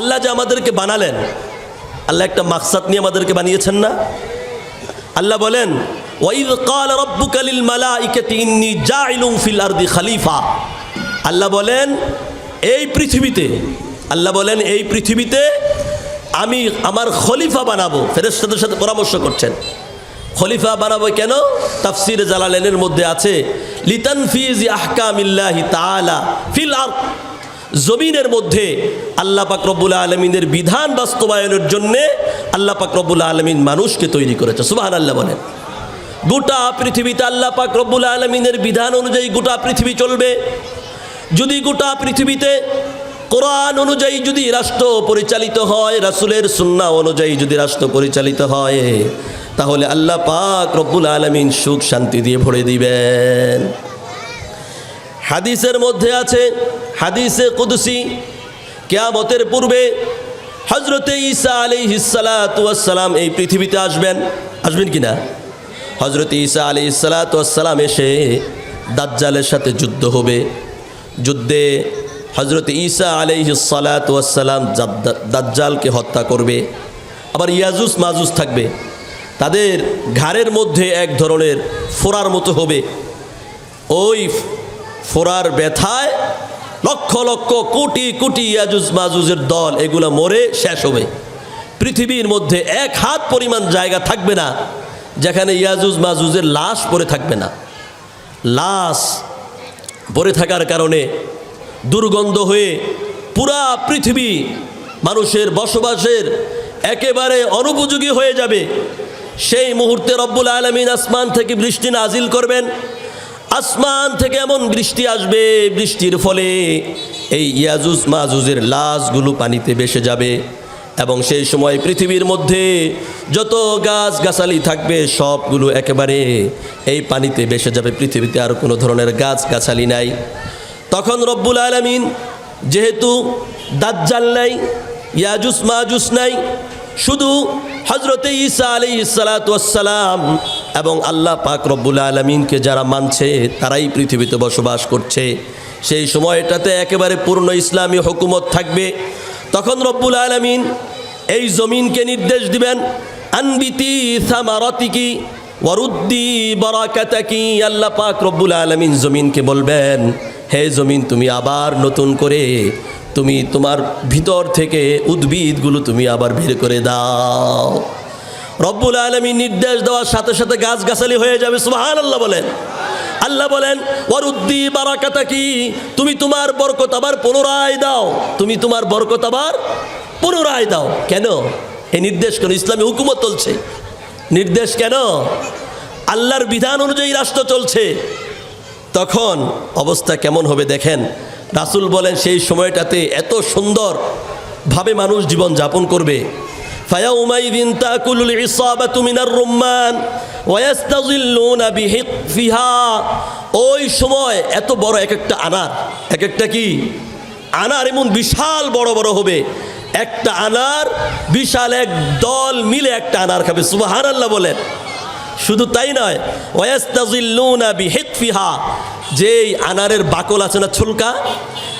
আল্লাহ যে আমাদেরকে বানালেন, আল্লাহ একটা মাকসাদ নিয়ে আমাদেরকে বানিয়েছেন না? আল্লাহ বলেন ফিল খলিফা। আল্লাহ বলেন, এই পৃথিবীতে, আল্লাহ বলেন, এই পৃথিবীতে আমি আমার খলিফা বানাবো। ফেরেশতাদের সাথে পরামর্শ করছেন। খলিফা বানাবো কেন? তাফসির জালালেনের মধ্যে আছে লিতানফিজ আহকামিল্লাহি তাআলা ফিল আরদ। জমিনের মধ্যে আল্লাহ পাক রব্বুল আলমিনের বিধান বাস্তবায়নের জন্যে আল্লাহ পাক রব্বুল আলমিন মানুষকে তৈরি করেছে। সুবাহান আল্লাহ বলেন। গোটা পৃথিবীতে আল্লাহ পাক রব্বুল আলমিনের বিধান অনুযায়ী গোটা পৃথিবী চলবে। যদি গোটা পৃথিবীতে কোরআন অনুযায়ী যদি রাষ্ট্র পরিচালিত হয়, রাসুলের সুন্না অনুযায়ী যদি রাষ্ট্র পরিচালিত হয়, তাহলে আল্লাহ পাক রব্বুল আলমিন সুখ শান্তি দিয়ে ভরে দিবেন। হাদিসের মধ্যে আছে হাদিসে কুদসি, কেয়ামতের পূর্বে হজরতে ঈসা আলী হিসালাতাম এই পৃথিবীতে আসবেন। আসবেন কি না? হজরত ঈসা আলী ইসালাতাম এসে দাজ্জালের সাথে যুদ্ধ হবে। যুদ্ধে হজরত ঈসা আলী সালাতাম দাজ্জালকে হত্যা করবে। আবার ইয়াজুস মাজুস থাকবে। তাদের ঘাড়ের মধ্যে এক ধরনের ফোড়ার মতো হবে। ওই ফোরার ব্যথায় লক্ষ লক্ষ কোটি কোটি ইয়াজুজ মাজুজের দল এগুলো মরে শেষ হবে। পৃথিবীর মধ্যে এক হাত পরিমাণ জায়গা থাকবে না, যেখানে ইয়াজুজ মাজুজের লাশ পড়ে থাকবে না। লাশ পড়ে থাকার কারণে দুর্গন্ধ হয়ে পুরা পৃথিবী মানুষের বসবাসের একেবারে অনুপযোগী হয়ে যাবে। সেই মুহূর্তে রব্বুল আলমিন আসমান থেকে বৃষ্টি নাজিল করবেন। আসমান থেকে এমন বৃষ্টি আসবে, বৃষ্টির ফলে এই ইয়াজুজ মাজুজের লাশগুলো পানিতে ভেসে যাবে এবং সেই সময় পৃথিবীর মধ্যে যত গাছ গাছালি থাকবে, সবগুলো একেবারে এই পানিতে ভেসে যাবে। পৃথিবীতে আর কোনো ধরনের গাছ গাছালি নাই। তখন রব্বুল আলমিন যেহেতু দাজ্জাল নাই ইয়াজুস মাজুস নাই, শুধু হজরতে ঈসা আলী সালাতাম এবং আল্লাহ পাক রব্বুল আলমিনকে যারা মানছে, তারাই পৃথিবীতে বসবাস করছে। সেই সময়টাতে একেবারে পূর্ণ ইসলামী হুকুমত থাকবে। তখন রব্বুল আলমিন এই জমিনকে নির্দেশ দিবেন, আনবিতি সামারতিকি ওয়ারুদ্দি বরাকাতাকি আল্লাহ পাক রব্বুল আলমিন জমিনকে বলবেন, হে জমিন, তুমি আবার নতুন করে তুমি তোমার ভিতর থেকে উদ্ভিদগুলো তুমি আবার বের করে দাও। রব্বুল আলমী নির্দেশ দেওয়ার সাথে সাথে গাছ গাছালি হয়ে যাবে সুহান আল্লাহ বলেন। আল্লাহ বলেন, ওয়ারুদ্দি বারাকাতা কি তুমি তোমার বরকত আবার পুনরায় দাও। তুমি তোমার বরকত আবার পুনরায় দাও। কেন? এই নির্দেশ কেন? ইসলামী হুকুমত চলছে। নির্দেশ কেন? আল্লাহর বিধান অনুযায়ী রাষ্ট্র চলছে। তখন অবস্থা কেমন হবে দেখেন? রাসুল বলেন, সেই সময়টাতে এত সুন্দর ভাবে মানুষ জীবন যাপন করবে। ফায়াউমাইদিন তাকুলুল ইসাবাতু মিনার রুম্মান ওয়াস্তাজিল্লুনা বিহিফিহা ওই সময় এত বড় এক একটা আনার, এক একটা কি? আনার এমন বিশাল বড় বড় হবে। একটা আনার, বিশাল এক দল মিলে একটা আনার খাবে। সুবাহান আল্লাহ বলেন। শুধু তাই নয় ওয়াস্তাজিল্লুনা বিহিফিহা যেই আনারের বাকল আছে না ছুলকা,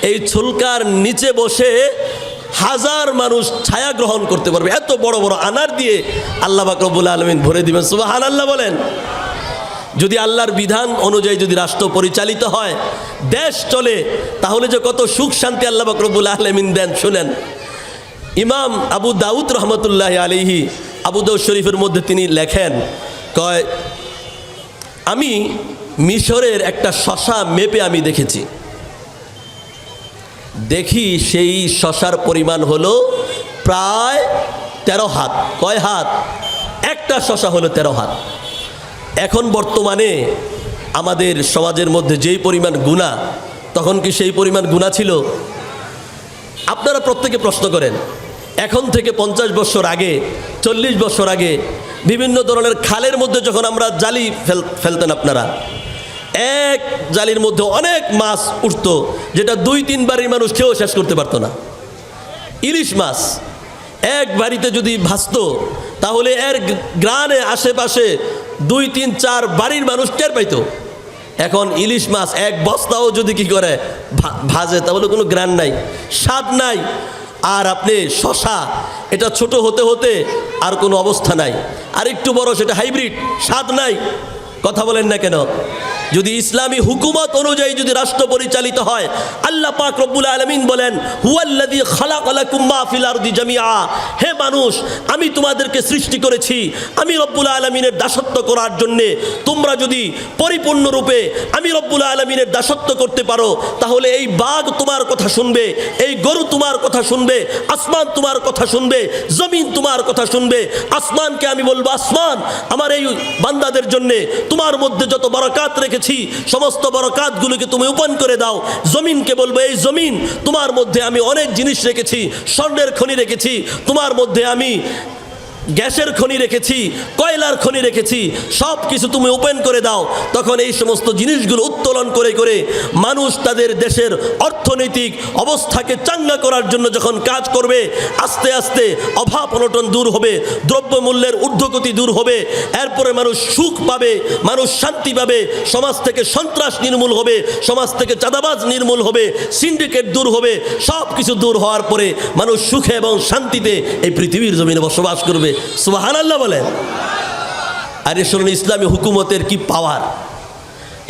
এই ছুলকার নিচে বসে হাজার মানুষ ছায়া গ্রহণ করতে পারবে। এত বড় বড় আনার দিয়ে আল্লাহ বাকরবুল আলমিন ভরে দিবেন। সুবাহান আল্লাহ বলেন, যদি আল্লাহর বিধান অনুযায়ী যদি রাষ্ট্র পরিচালিত হয়, দেশ চলে, তাহলে যে কত সুখ শান্তি আল্লাহ বাকরবুল আলমিন দেন। শুনেন, ইমাম আবু দাউদ রহমতুল্লাহ আলিহি আবু দাউদ শরীফের মধ্যে তিনি লেখেন, কয়, আমি মিশরের একটা শশা মেপে আমি দেখেছি। দেখি সেই শশার পরিমাণ হলো প্রায় তেরো হাত। কয় হাত? একটা শশা হলো তেরো হাত। এখন বর্তমানে আমাদের সমাজের মধ্যে যেই পরিমাণ গুণা, তখন কি সেই পরিমাণ গুণা ছিল? আপনারা প্রত্যেকে প্রশ্ন করেন। এখন থেকে পঞ্চাশ বছর আগে, চল্লিশ বছর আগে বিভিন্ন ধরনের খালের মধ্যে যখন আমরা জালি ফেল, ফেলতেন আপনারা এক জালির মধ্যে অনেক মাছ উঠত, যেটা দুই, তিন বাড়ির মানুষ খেয়েও শেষ করতে পারতো না। ইলিশ মাছ এক বাড়িতে যদি ভাসত, তাহলে এর গ্রানে আশেপাশে দুই, তিন, চার বাড়ির মানুষ টের পাইতো। এখন ইলিশ মাছ এক বস্তাও যদি কি করে ভাজে, তাহলে কোনো গ্রান নাই, স্বাদ নাই। আর আপনি শশা, এটা ছোট হতে হতে আর কোনো অবস্থা নাই। আর একটু বড়, সেটা হাইব্রিড, স্বাদ নাই। কথা বলেন না কেন? যদি ইসলামী হুকুমত অনুযায়ী যদি রাষ্ট্র পরিচালিত হয়, আল্লাহ পাক রব্বুল আলমিন বলেন হুয়াল্লাদি খালাকালাকুম মা ফিল আরদি জামিআ। হে মানুষ, আমি তোমাদেরকে সৃষ্টি করেছি, আমি রব্বুল আলমিনের দাসত্ব করার জন্যে। তোমরা যদি পরিপূর্ণরূপে আমি রব্বুল আলমিনের দাসত্ব করতে পারো, তাহলে এই বাঘ তোমার কথা শুনবে, এই গরু তোমার কথা শুনবে, আসমান তোমার কথা শুনবে, জমিন তোমার কথা শুনবে। আসমানকে আমি বলব, আসমান, আমার এই বান্দাদের জন্যে তোমার মধ্যে যত বরকাত রেখেছি সমস্ত বরকাতগুলোকে তুমি উপন করে দাও। জমিনকে বলব, এই জমিন, তোমার মধ্যে আমি অনেক জিনিস রেখেছি, স্বর্ণের খনি রেখেছি, তোমার মধ্যে আমি গ্যাসের খনি রেখেছি, কয়লার খনি রেখেছি সব কিছু তুমি ওপেন করে দাও। তখন এই সমস্ত জিনিসগুলো উত্তোলন করে করে মানুষ তাদের দেশের অর্থনৈতিক অবস্থাকে চাঙ্গা করার জন্য যখন কাজ করবে, আস্তে আস্তে অভাব অনটন দূর হবে, দ্রব্যমূল্যের ঊর্ধ্বগতি দূর হবে, এরপরে মানুষ সুখ পাবে, মানুষ শান্তি পাবে, সমাজ থেকে সন্ত্রাস নির্মূল হবে, সমাজ থেকে চাঁদাবাজ নির্মূল হবে, সিন্ডিকেট দূর হবে সব কিছু দূর হওয়ার পরে মানুষ সুখে এবং শান্তিতে এই পৃথিবীর জমিনে বসবাস করবে। সুবাহান আল্লাহ বলেন। আরে শুনুন, ইসলামী হুকুমতের কি পাওয়ার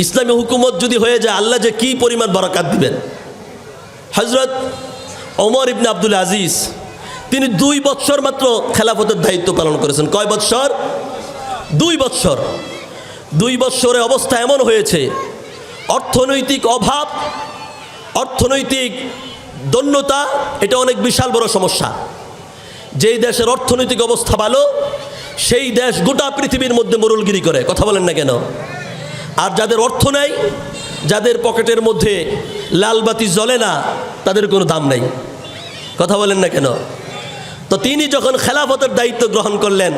ইসলামী হুকুমত যদি হয়ে যায়, আল্লাহ যে কি পরিমাণ বরকাত দিবেন? হজরত ওমর ইবনে আব্দুল আজিজ, তিনি দুই বৎসর মাত্র খেলাফতের দায়িত্ব পালন করেছেন। কয় বৎসর? দুই বৎসর। দুই বৎসরে অবস্থা এমন হয়েছে, অর্থনৈতিক অভাব, অর্থনৈতিক দন্যতা, এটা অনেক বিশাল বড় সমস্যা। যেই দেশের অর্থনৈতিক অবস্থা ভালো, সেই দেশ গোটা পৃথিবীর মধ্যে মোরলগিরি করে। কথা বলেন না কেন? আর যাদের অর্থ নেই, যাদের পকেটের মধ্যে লাল বাতি জ্বলে না, তাদের কোনো দাম নাই। কথা বলেন না কেন? তো তিনি যখন খেলাফতের দায়িত্ব গ্রহণ করলেন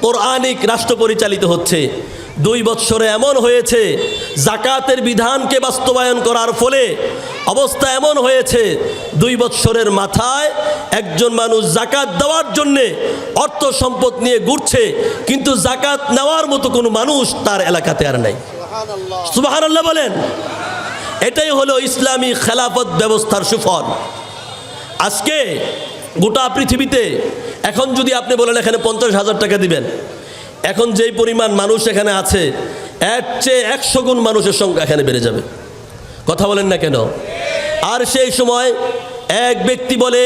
কোরআনিক রাষ্ট্র পরিচালিত হচ্ছে দুই বৎসরে এমন হয়েছে জাকাতের বিধানকে বাস্তবায়ন করার ফলে অবস্থা এমন হয়েছে দুই বৎসরের মাথায় একজন মানুষ জাকাত দেওয়ার জন্যে অর্থ সম্পদ নিয়ে ঘুরছে কিন্তু জাকাত নেওয়ার মতো কোনো মানুষ তার এলাকাতে আর নাই। সুবাহ বলেন। এটাই হলো ইসলামী খেলাফত ব্যবস্থার সুফল। আজকে গোটা পৃথিবীতে এখন যদি আপনি বলেন এখানে পঞ্চাশ হাজার টাকা দিবেন এখন যেই পরিমাণ মানুষ এখানে আছে, এর চেয়ে একশো গুণ মানুষের সংখ্যা এখানে বেড়ে যাবে। কথা বলেন না কেন? আর সেই সময় এক ব্যক্তি বলে,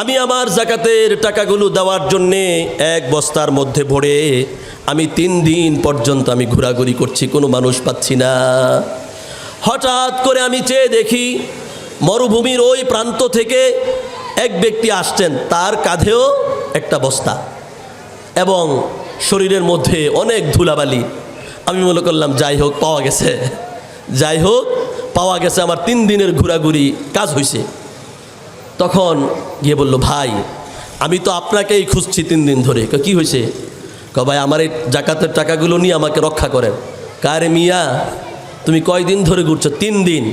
আমি আমার জাকাতের টাকাগুলো দেওয়ার জন্যে এক বস্তার মধ্যে ভরে আমি তিন দিন পর্যন্ত আমি ঘোরাঘুরি করছি, কোনো মানুষ পাচ্ছি না। হঠাৎ করে আমি চেয়ে দেখি, মরুভূমির ওই প্রান্ত থেকে এক ব্যক্তি আসছেন, তার কাঁধেও একটা বস্তা এবং শরীরের মধ্যে অনেক ধুলাবালি। আমি মনে করলাম, যাই হোক, পাওয়া গেছে। যাই হোক, পাওয়া গেছে, আমার তিন দিনের ঘোরাঘুরি কাজ হয়েছে তখন গিয়ে বলল, ভাই, আমি তো আপনাকেই খুঁজছি তিন দিন ধরে। কি হয়েছে ক, ভাই, আমার এই জাকাতের টাকাগুলো নিয়ে আমাকে রক্ষা করেন। কারে মিয়া, তুমি কয়দিন ধরে ঘুরছো? তিন দিন।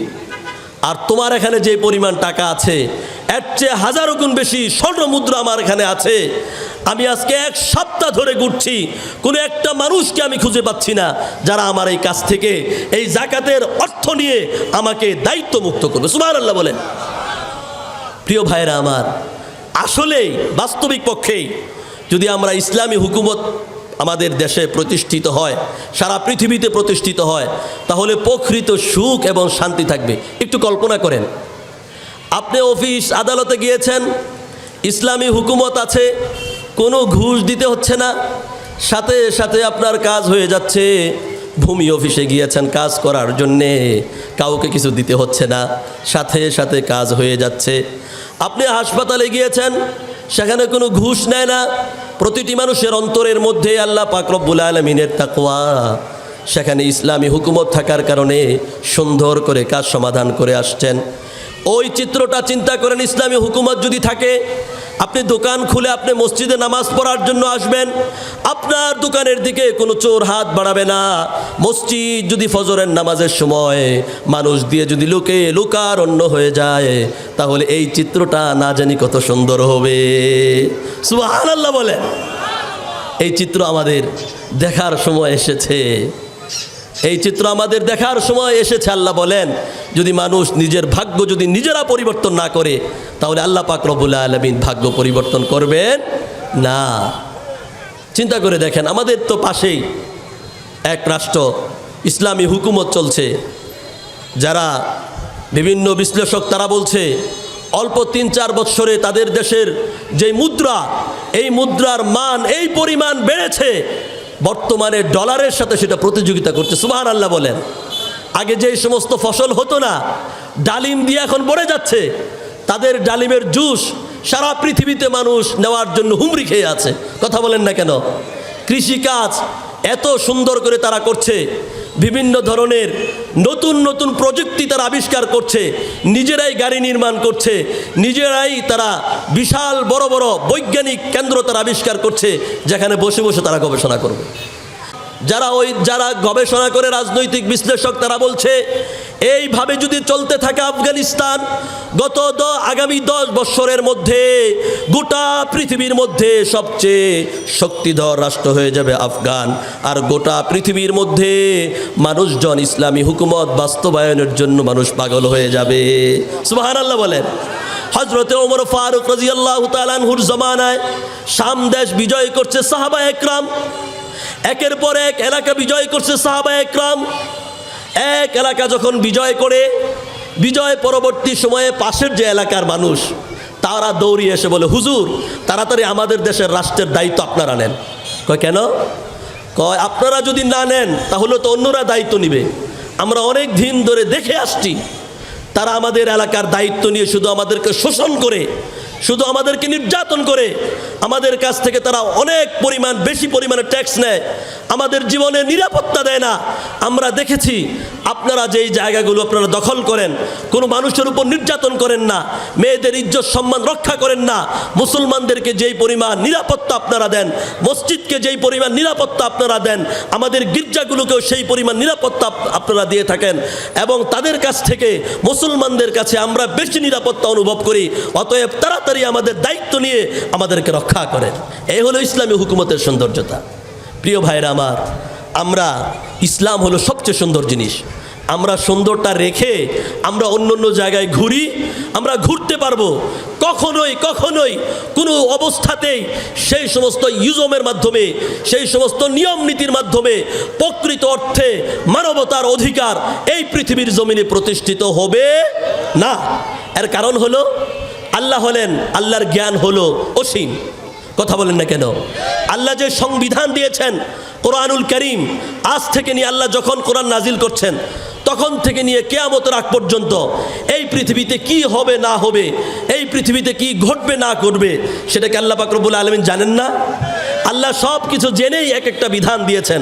আর তোমার এখানে যে পরিমাণ টাকা আছে, এর চেয়ে হাজারো গুণ বেশি স্বর্ণ মুদ্রা আমার এখানে আছে। আমি আজকে এক সপ্তাহ ধরে ঘুরছি, কোনো একটা মানুষকে আমি খুঁজে পাচ্ছি না যারা আমার এই কাছ থেকে এই জাকাতের অর্থ নিয়ে আমাকে দায়িত্ব মুক্ত করবে। সুমার আল্লাহ বলেন। প্রিয় ভাইরা আমার, আসলেই বাস্তবিক পক্ষেই যদি আমরা ইসলামী হুকুমত আমাদের দেশে প্রতিষ্ঠিত হয়, সারা পৃথিবীতে প্রতিষ্ঠিত হয়, তাহলে প্রকৃত সুখ এবং শান্তি থাকবে। একটু কল্পনা করেন। আপনি অফিস আদালতে গিয়েছেন, ইসলামী হুকুমত আছে, কোনো ঘুষ দিতে হচ্ছে না, সাথে সাথে আপনার কাজ হয়ে যাচ্ছে, ভূমি অফিসে গিয়েছেন কাজ করার জন্যে, কাউকে কিছু দিতে হচ্ছে না, সাথে সাথে কাজ হয়ে যাচ্ছে। আপনি হাসপাতালে গিয়েছেন, সেখানে কোনো ঘুষ নেয় না প্রতিটি মানুষের অন্তরের মধ্যে আল্লাহ পাকরব্বুল আলমিনের তাকওয়া। সেখানে ইসলামী হুকুমত থাকার কারণে সুন্দর করে কাজ সমাধান করে আসছেন। ওই চিত্রটা চিন্তা করেন, ইসলামী হুকুমত যদি থাকে আপনি দোকান খুলে আপনি মসজিদে নামাজ পড়ার জন্য আসবেন, আপনার দোকানের দিকে কোনো চোর হাত বাড়াবে না। মসজিদ যদি ফজরের নামাজের সময় মানুষ দিয়ে যদি লোকে লুকার অন্য হয়ে যায়, তাহলে এই চিত্রটা না জানি কত সুন্দর হবে। সুবাহ আল্লাহ বলেন। এই চিত্র আমাদের দেখার সময় এসেছে। এই চিত্র আমাদের দেখার সময় এসেছে, আল্লাহ বলেন, যদি মানুষ নিজের ভাগ্য যদি নিজেরা পরিবর্তন না করে, তাহলে আল্লাহ পাক আলমিন ভাগ্য পরিবর্তন করবেন না। চিন্তা করে দেখেন, আমাদের তো পাশেই এক রাষ্ট্র, ইসলামী হুকুমত চলছে, যারা বিভিন্ন বিশ্লেষক তারা বলছে, অল্প তিন চার বৎসরে তাদের দেশের যে মুদ্রা, এই মুদ্রার মান, এই পরিমাণ বেড়েছে বর্তমানে ডলারের সাথে সেটা প্রতিযোগিতা করছে সুবাহান আল্লাহ বলেন। আগে যে সমস্ত ফসল হতো না, ডালিম দিয়ে এখন বড়ে যাচ্ছে। তাদের ডালিমের জুস সারা পৃথিবীতে মানুষ নেওয়ার জন্য হুমড়ি খেয়ে আছে। কথা বলেন না কেন? কৃষিকাজ এত সুন্দর করে তারা করছে বিভিন্ন ধরনের নতুন নতুন প্রযুক্তি তারা আবিষ্কার করছে, নিজেরাই গাড়ি নির্মাণ করছে, নিজেরাই তারা বিশাল বড় বড় বৈজ্ঞানিক কেন্দ্র তারা আবিষ্কার করছে, যেখানে বসে বসে তারা গবেষণা করবে। যারা ওই, যারা গবেষণা করে রাজনৈতিক বিশ্লেষক তারা বলছে এইভাবে যদি চলতে থাকে আফগানিস্তান, গত আগামী দশ বৎসরের মধ্যে গোটা পৃথিবীর মধ্যে সবচেয়ে শক্তিধর রাষ্ট্র হয়ে যাবে আফগান। আর গোটা পৃথিবীর মধ্যে মানুষজন ইসলামী হুকুমত বাস্তবায়নের জন্য মানুষ পাগল হয়ে যাবে। সুবাহান আল্লাহ বলেন। হজরতে ওমর ফারুক রাজিয়াল্লাহ তালানহুর জমানায় শাম দেশ বিজয় করছে সাহাবা একরাম একের পর এক এলাকা বিজয় করছে সাহাবা একরাম এক এলাকা যখন বিজয় করে, বিজয় পরবর্তী সময়ে পাশের যে এলাকার মানুষ, তারা দৌড়িয়ে এসে বলে, হুজুর, তাড়াতাড়ি আমাদের দেশের রাষ্ট্রের দায়িত্ব আপনারা নেন। কয়, কেন? কয়, আপনারা যদি না নেন, তাহলে তো অন্যরা দায়িত্ব নিবে। আমরা অনেক দিন ধরে দেখে আসছি, তারা আমাদের এলাকার দায়িত্ব নিয়ে শুধু আমাদেরকে শোষণ করে শুধু আমাদেরকে নির্যাতন করে আমাদের কাছ থেকে তারা অনেক পরিমাণ, বেশি পরিমাণে ট্যাক্স নেয়। আমাদের জীবনে নিরাপত্তা দেয় না। আমরা দেখেছি আপনারা যেই জায়গাগুলো আপনারা দখল করেন, কোনো মানুষের উপর নির্যাতন করেন না, মেয়েদের ইজ্জত সম্মান রক্ষা করেন না, মুসলমানদেরকে যেই পরিমাণ নিরাপত্তা আপনারা দেন, মসজিদকে যেই পরিমাণ নিরাপত্তা আপনারা দেন, আমাদের গির্জাগুলোকেও সেই পরিমাণ নিরাপত্তা আপনারা দিয়ে থাকেন এবং তাদের কাছ থেকে মুসলমানদের কাছে আমরা বেশি নিরাপত্তা অনুভব করি। অতএব তাড়াতাড়ি আমাদের দায়িত্ব নিয়ে আমাদেরকে রক্ষা করেন। এই হলো ইসলামী হুকুমতের সৌন্দর্যতা। প্রিয় ভাইরা আমার, আমরা ইসলাম হলো সবচেয়ে সুন্দর জিনিস। আমরা সুন্দরটা রেখে আমরা অন্য অন্য জায়গায় ঘুরি, আমরা ঘুরতে পারব। কখনোই কখনোই কোনো অবস্থাতেই সেই সমস্ত ইউজমের মাধ্যমে, সেই সমস্ত নিয়ম নীতির মাধ্যমে প্রকৃত অর্থে মানবতার অধিকার এই পৃথিবীর জমিনে প্রতিষ্ঠিত হবে না। এর কারণ হলো আল্লাহ হলেন, আল্লাহর জ্ঞান হলো অসীম। কথা বলেন না কেন? আল্লাহ যে সংবিধান দিয়েছেন, কোরআনুল করিম, আজ থেকে নিয়ে আল্লাহ যখন কোরআন নাজিল করছেন, তখন থেকে নিয়ে কেয়ামতের আগ পর্যন্ত এই পৃথিবীতে কি হবে না হবে, এই পৃথিবীতে কি ঘটবে না ঘটবে, সেটাকে আল্লাহ পাকরবুল আলমিন জানেন না? আল্লাহ সব কিছু জেনেই এক একটা বিধান দিয়েছেন,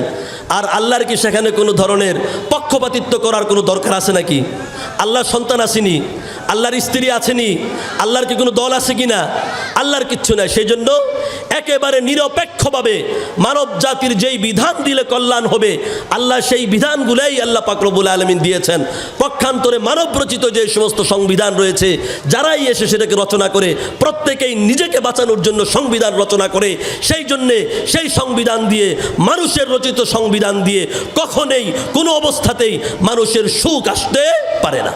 আর আল্লাহর কি সেখানে কোনো ধরনের পক্ষপাতিত্ব করার কোনো দরকার আছে নাকি? আল্লাহ সন্তান আসেনি আল্লাহর স্ত্রী আছেনি, আল্লাহর কি কোনো দল আছে কি না আল্লাহর কিচ্ছু নাই। সেই জন্য একেবারে নিরপেক্ষভাবে মানব জাতির যেই বিধান দিলে কল্যাণ হবে, আল্লাহ সেই বিধানগুলাই আল্লাহ পাকরবুল আলমিন দিয়েছেন। পক্ষান্তরে মানব রচিত যে সমস্ত সংবিধান রয়েছে, যারাই এসে সেটাকে রচনা করে, প্রত্যেকেই নিজেকে বাঁচানোর জন্য সংবিধান রচনা করে, সেই জন্যে সেই সংবিধান দিয়ে, মানুষের রচিত সংবিধান দিয়ে কখনোই কোনো অবস্থাতেই মানুষের সুখ আসতে পারে না।